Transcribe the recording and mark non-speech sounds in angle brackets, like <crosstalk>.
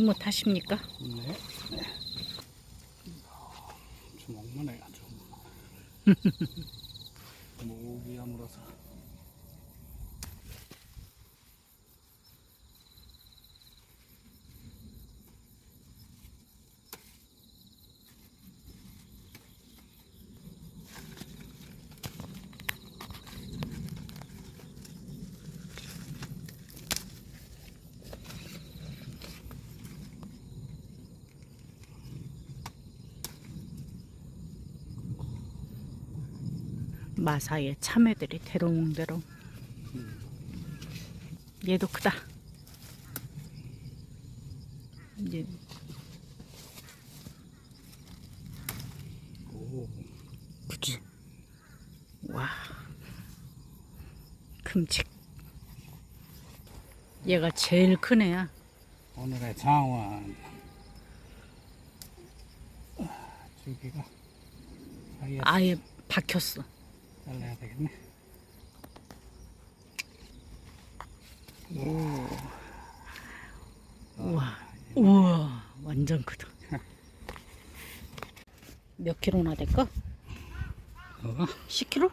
흐뭇 하십니까? 네. 네. 주먹만 해가지고. 목이 아물어서. 마사의 참외들이 대롱대롱. 얘도 크다. 이제 오. 그치. 와. 큼직. 얘가 제일 큰 애야. 오늘의 장원. 아, 저기가 아예 박혔어. 잘라야 되겠네. 우와. 우와. 완전 크다. <laughs> 몇 킬로나 될까? 어? 10킬로?